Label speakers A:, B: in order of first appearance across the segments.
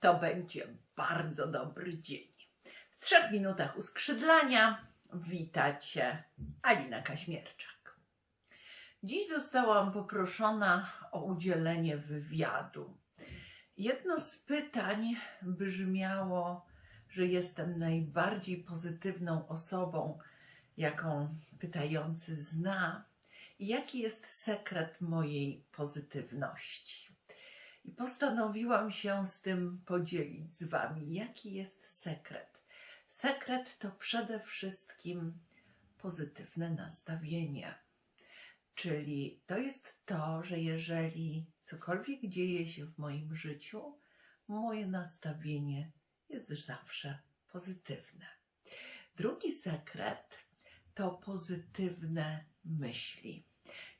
A: to będzie bardzo dobry dzień. W trzech minutach uskrzydlania wita Cię Alina Kaśmierczak. Dziś zostałam poproszona o udzielenie wywiadu. Jedno z pytań brzmiało, że jestem najbardziej pozytywną osobą, jaką pytający zna, i jaki jest sekret mojej pozytywności. Postanowiłam się z tym podzielić z Wami. Jaki jest sekret? Sekret to przede wszystkim pozytywne nastawienie. Czyli to jest to, że jeżeli cokolwiek dzieje się w moim życiu, moje nastawienie jest zawsze pozytywne. Drugi sekret to pozytywne myśli.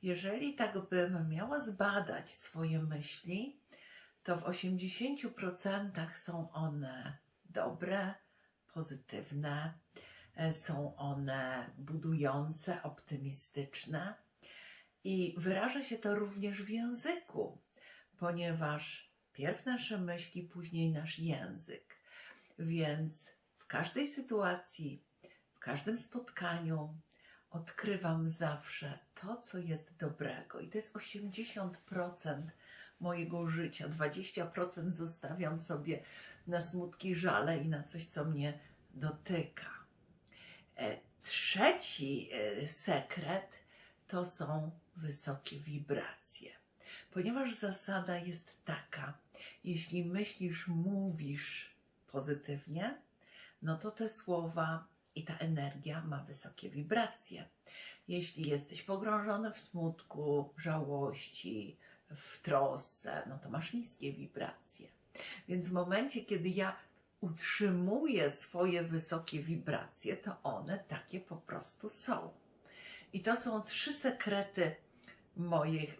A: Jeżeli tak bym miała zbadać swoje myśli, to w 80% są one dobre, pozytywne, e, są one budujące, optymistyczne i wyraża się to również w języku, ponieważ pierw nasze myśli, później nasz język. Więc w każdej sytuacji, w każdym spotkaniu odkrywam zawsze to, co jest dobrego. I to jest 80% mojego życia. 20% zostawiam sobie na smutki, żale i na coś, co mnie dotyka. E, Trzeci e, sekret to są wysokie wibracje. Ponieważ zasada jest taka, jeśli myślisz, mówisz pozytywnie, no to te słowa i ta energia ma wysokie wibracje. Jeśli jesteś pogrążony w smutku, żałości, w trosce, no to masz niskie wibracje. Więc w momencie, kiedy ja utrzymuję swoje wysokie wibracje, to one takie po prostu są. I to są trzy sekrety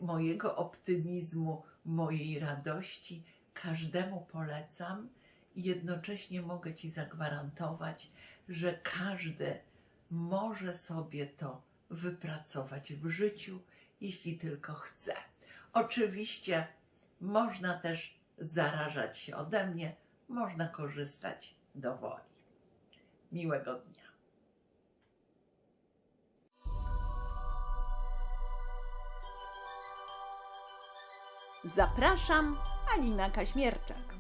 A: mojego optymizmu, mojej radości. Każdemu polecam i jednocześnie mogę Ci zagwarantować, że każdy może sobie to wypracować w życiu, jeśli tylko chce. Oczywiście można też zarażać się ode mnie, można korzystać do woli. Miłego dnia.
B: Zapraszam, Alina Kaśmierczak.